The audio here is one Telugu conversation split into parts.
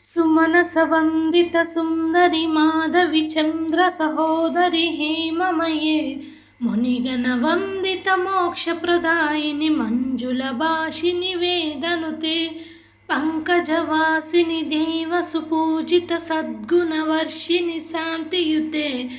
సుమనసవందిత సుందరి మాధవి చంద్ర సహోదరి హేమమయే. మునిగన వందిత మోక్షప్రదాయిని మంజుల భాషిని వేదనుతే. పంకజవాసిని దేవ సుపూజిత సద్గుణవర్షిణి శాంతియుతే.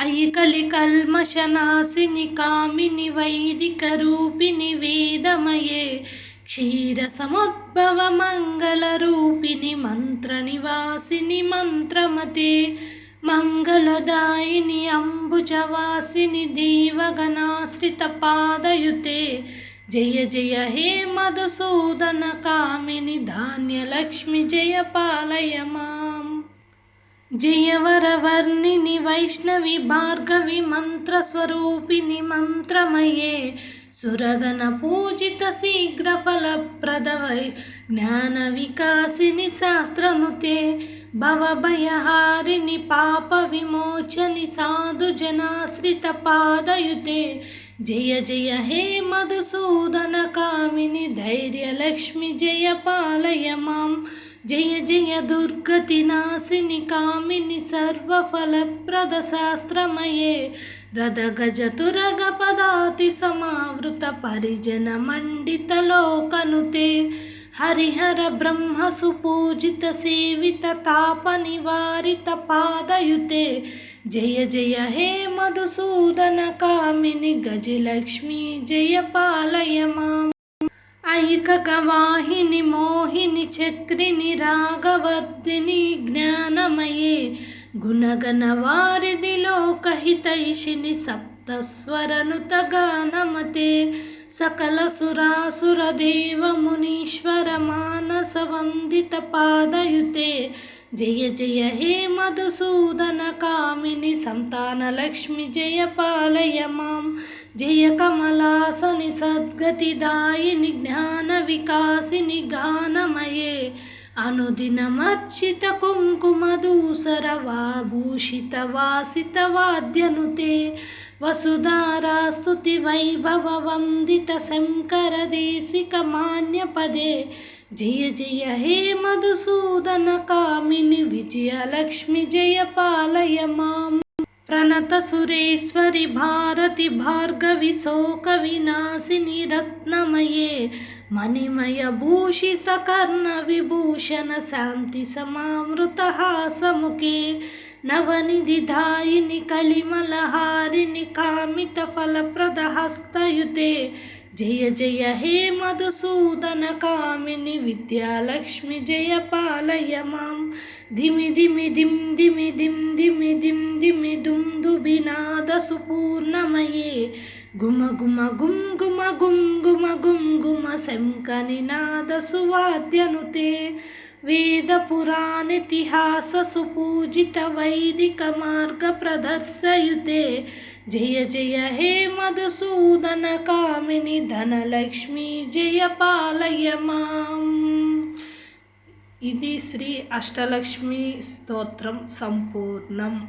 ఐకలి కల్మశనాశిని కామిని వైదిక రూపిణి వేదమయే. క్షీర సముద్భవ మంగళ రూపిణి మంత్ర నివాసిని మంత్రమతే. మంగళదాయిని అంబుజవాసిని దేవగణాశ్రిత పాదయుతే. జయ జయ హే మధుసూదన కామిని ధాన్యలక్ష్మి జయ పాలయ మాం. జయవరవర్ణిని వైష్ణవి భార్గవి మంత్రస్వరూపిణి మంత్రమయే సురగణ పూజిత శీఘ్రఫలప్రదవై జ్ఞాన వికాసిని శాస్త్రనుతే భవభయహారిణి పాప విమోచని సాధు జనాశ్రిత పాదయుతే. జయ జయ హే మధుసూదన కామిని ధైర్యలక్ష్మి జయ పాలయ మాం. జయ జయ దుర్గతి నాశిని కామిని సర్వఫలప్రద శాస్త్రమయే. రథ గజ పదాతి సమావృత పరిజన మండిత లోకనుతే. హరిహర బ్రహ్మ సుపూజిత సేవిత తాప నివారిత పాదయుతే. జయ జయ హే మధుసూదన కామిని గజలక్ష్మి జయ పాలయ మాం ఐకక వాహిని మోహిని చక్రిని రాగవర్ధిని జ్ఞానమయే గుణగణ వారిది లోకహితైషిని సప్తస్వరనుత గానమతే సకల సురాసుర దేవ మునీశ్వర మానస వందిత పాదయుతే जय जय हे मधुसूदनकामिनि सन्तानलक्ष्मि जय पालय मां। जय कमलासनि सद्गतिदायिनि ज्ञानविकासिनि गानमये। అనుదినమర్చిత కుంకుమదూసర వాభూషిత వాసిత వాద్యనుతే వసుధారాస్తుతి వైభవ వందిత శంకర దేశిక మాన్యపదే జయ జయ హే మధుసూదన కామిని విజయలక్ష్మి జయ పాలయ మాం ప్రణత సురేశ్వరి భారతి భార్గవి శోక వినాశిని రత్నమయే. మణిమయ భూషి సకర్ణ విభూషణ శాంతి సమామృత హాసముఖే నవనిధిదాయిని కలిమలహారిని కామిత ఫలప్రదహస్తయుతే జయ జయ హే మధుసూదన కామిని విద్యాలక్ష్మి జయ పాలయ మాం. ధిమి ధిమి దిం ధిమి దిం ధిమి దిం ధిమి దుం దుబినాద సుపూర్ణమయే. గుమ గుమ గుమ్ గుమ గుమ్ గుమ గుమ్ గుమ శంక నినాద సువాద్యనుతే వేద పురాణితిహాస సుపూజిత వైదిక మార్గ ప్రదర్శయుతే. జయ జయ హే మధుసూదన కామిని ధనలక్ష్మి జయ పాలయ మాం. ఇది శ్రీ అష్టలక్ష్మి స్తోత్రం సంపూర్ణం.